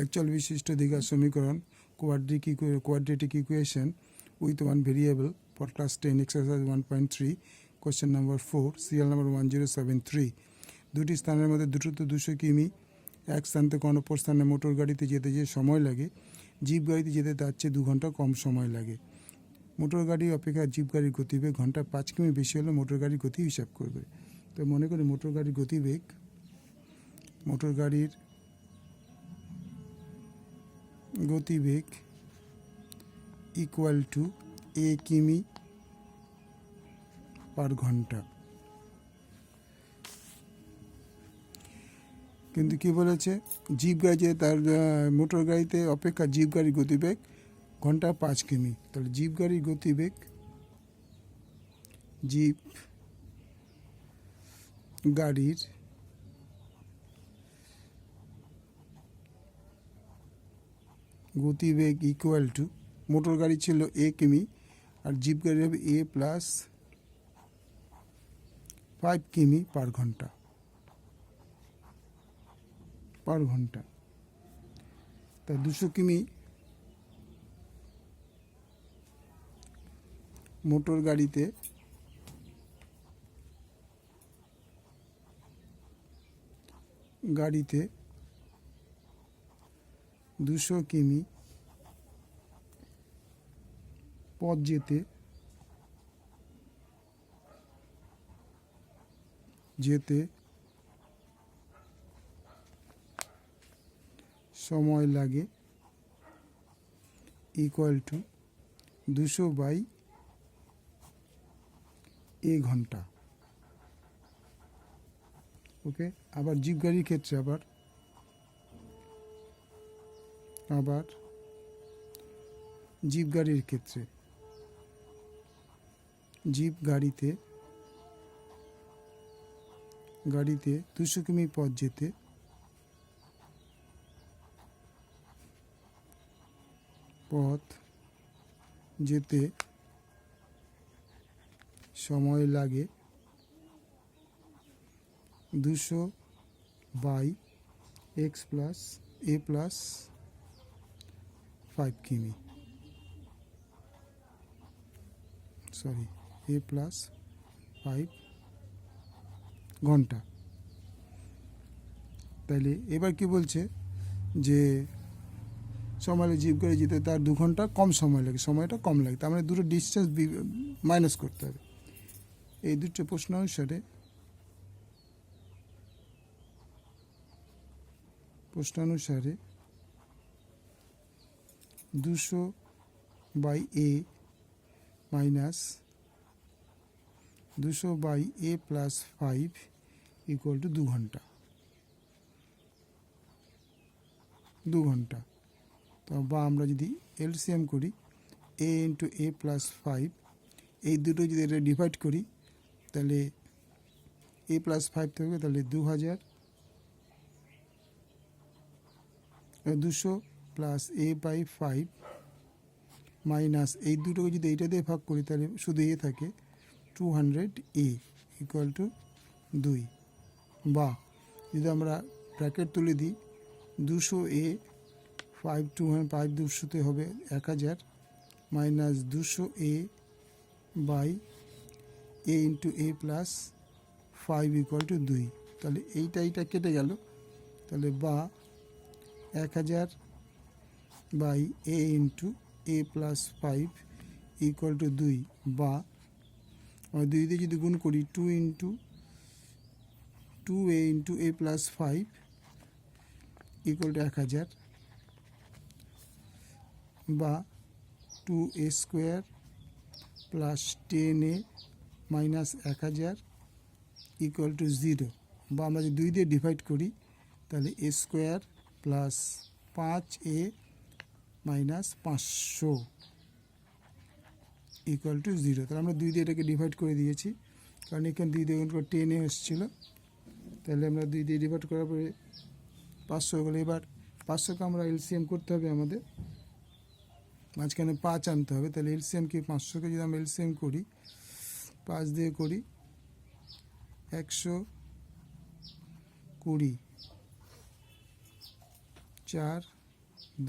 একচল বিশিষ্ট দীঘার সমীকরণ quadric quadratic equation with one variable for class ten exercise one point three question number four serial number one zero seven three দুটি স্থানের মধ্যে দ্রুত দুশো কিমি, এক স্থান থেকে অন্য অপর স্থানে মোটর গাড়িতে যেতে যে সময় লাগে, জিপ গাড়িতে যেতে তার চেয়ে দু ঘণ্টা কম সময় লাগে। মোটর গাড়ি অপেক্ষা জিপ গাড়ির গতিবেগ ঘন্টায় পাঁচ কিমি বেশি হলে মোটর গাড়ির গতি হিসাব করবে। তো মনে করি মোটর গাড়ির গতিবেগ, মোটর গাড়ির গতিবেগ ইকুয়াল টু এ কিমি পার ঘণ্টা। কিন্তু কি বলেছে? জিপ গাড়িতে তার মোটর গাড়িতে অপেক্ষা জিপ গাড়ির গতিবেগ ঘণ্টা পাঁচ কিমি। তাহলে জিপ গাড়ির গতিবেগ জিপ গাড়ির গতিবেগ ইকুয়াল টু মোটর গাড়ি ছিল এ কিমি, আর জিপ গাড়ি হবে এ প্লাস ফাইভ কিমি পার ঘণ্টা। পার ঘণ্টা। তা দুশো কিমি মোটর গাড়িতে গাড়িতে দুশো কিমি পথ যেতে যেতে সময় লাগে ইকুয়াল টু দুশো বাই এ ঘণ্টা। ওকে আবার জিপ গাড়ির ক্ষেত্রে আবার আবার জিপ গাড়ির ক্ষেত্রে। জিপ গাড়িতে গাড়িতে দুশো কিমি পথ যেতে পথ যেতে সময় লাগে দুশো by x plus a plus five কিমি সরি এ প্লাস ফাইভ ঘণ্টা। তাহলে এবার কি বলছে? যে সময় জিপ করে যেতে তার দু ঘণ্টা কম সময় লাগে, সময়টা কম লাগে। তার মানে দুটো ডিস্টেন্স মাইনাস করতে হবে। এই দুটো প্রশ্ন অনুসারে প্রশ্নানুসারে দুশো বাই এ মাইনাস দুশো by a plus five equal to দু ঘণ্টা দু ঘণ্টা তো বা আমরা যদি এলসিএম করি, a into a plus five, এই দুটো যদি এটা ডিভাইড করি, তাহলে এ প্লাস ফাইভ থাকবে, তাহলে দু হাজার দুশো plus a by five minus এই দুটোকে যদি এইটা দিয়ে ভাগ করি, তাহলে শুধু এ থাকে two hundred a equal to দুই। বা যদি আমরা ব্র্যাকেট তুলে দিই, দুশো এ ফাইভ টু ফাইভ দুশোতে হবে এক হাজার মাইনাস দুশো a by a into a plus five equal to দুই। তাহলে এইটা এইটা কেটে গেল। তাহলে বা এক হাজার by a into a plus five equal to দুই বা দুই দিয়ে যদি গুণ করি two into two a into a plus five equal to এক হাজার বা two a square plus ten a minus এক হাজার ইকুয়াল টু জিরো বা আমরা যদি দুই দিয়ে ডিভাইড করি তাহলে এ স্কোয়ার প্লাস পাঁচ এ মাইনাস পাঁচশো ইকুয়াল টু জিরো তাহলে আমরা দুই দিয়ে এটাকে ডিভাইড করে দিয়েছি। কারণ এখানে দুই দিয়ে টেনে এসেছিল। তাহলে আমরা দুই দিয়ে ডিভাইড করার পরে পাঁচশো গেলো। এবার পাঁচশোকে আমরা এলসিএম করতে হবে আমাদের। মাঝখানে পাঁচ আনতে হবে। তাহলে এলসিএম কি? পাঁচশোকে যদি আমরা এলসিএম করি, পাঁচ দিয়ে করি একশো কুড়ি। চার,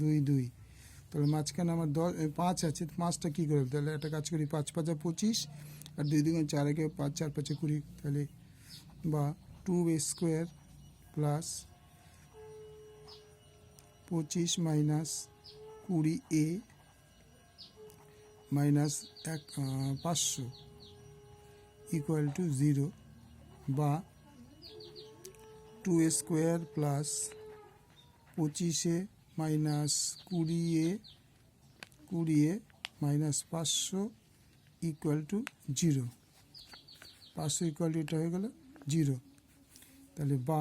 দুই দুই। তাহলে মাঝখানে আমার দশ পাঁচ আছে পাঁচটা কী করবে তাহলে একটা কাজ করি, পাঁচ পাঁচা পঁচিশ, আর দুই দুগুণ চার একে পাঁচ, চার পাঁচে কুড়ি, তাহলে বা টু স্কোয়ার প্লাস পঁচিশ মাইনাস কুড়ি এ মাইনাস এক পাঁচশো ইকুয়াল টু জিরো বা টু স্কোয়ার প্লাস পঁচিশে মাইনাস কুড়ি এ কুড়ি এ মাইনাস পাঁচশো ইকুয়াল টু জিরো পাঁচশো ইকুয়াল টু এটা হয়ে গেল জিরো তাহলে বা,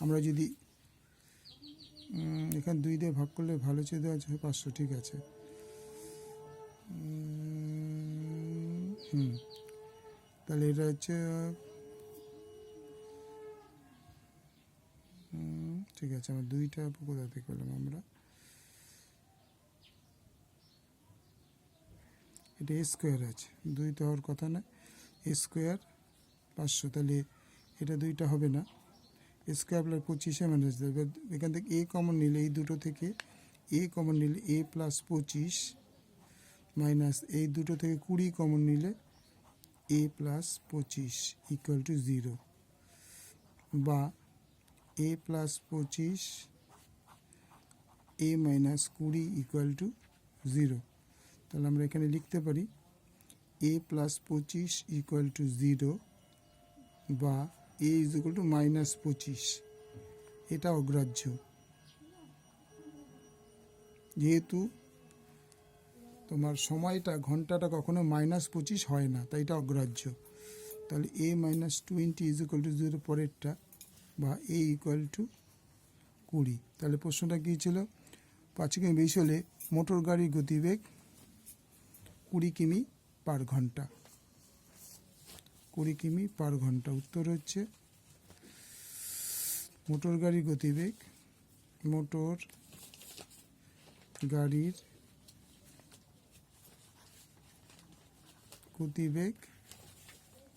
আমরা যদি এখানে দুই দিয়ে ভাগ করলে ভালো চেয়ে দেওয়া আছে পাঁচশো, ঠিক আছে। হুম। তাহলে এটা হচ্ছে ঠিক আছে, আমার দুইটা কোথা থেকে পেলাম আমরা। এটা স্কোয়ার আছে, দুই তো হওয়ার কথা না স্কোয়ার পাঁচশো, তাহলে এটা দুইটা হবে না। স্কোয়ার প্লাস পঁচিশে মাইনাস দেবে। এখান থেকে এ কমন নিলে, এই দুটো থেকে এ কমন নিলে এ প্লাস পঁচিশ মাইনাস এই দুটো থেকে কুড়ি কমন নিলে এ প্লাস পঁচিশ ইকুয়াল টু জিরো বা এ প্লাস পঁচিশ এ মাইনাস কুড়ি ইকুয়াল টু জিরো তাহলে আমরা এখানে লিখতে পারি এ প্লাস পঁচিশ ইকুয়াল টু জিরো বা a is equal to minus পঁচিশ। এটা অগ্রাহ্য। যেহেতু তোমার সময়টা, ঘন্টাটা কখনো মাইনাস পঁচিশ হয় না, তাই এটা অগ্রাহ্য। তাহলে a minus twenty is equal to zero পরেরটা। বা এ ইকুয়াল টু কুড়ি। তাহলে প্রশ্নটা কী ছিল? পাঁচ কিমি বেশি হলে মোটর গাড়ির গতিবেগ কুড়ি কিমি পার ঘণ্টা। কুড়ি কিমি পার ঘণ্টা। উত্তর হচ্ছে মোটর গাড়ির গতিবেগ, মোটর গাড়ির গতিবেগ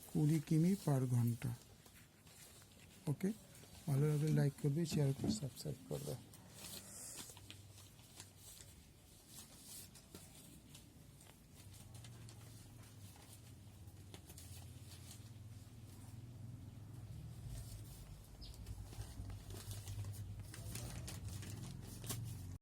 কুড়ি কিমি পার ঘণ্টা। ওকে? ভালো লাগলে লাইক করবে শেয়ার করবে সাবস্ক্রাইব করবে।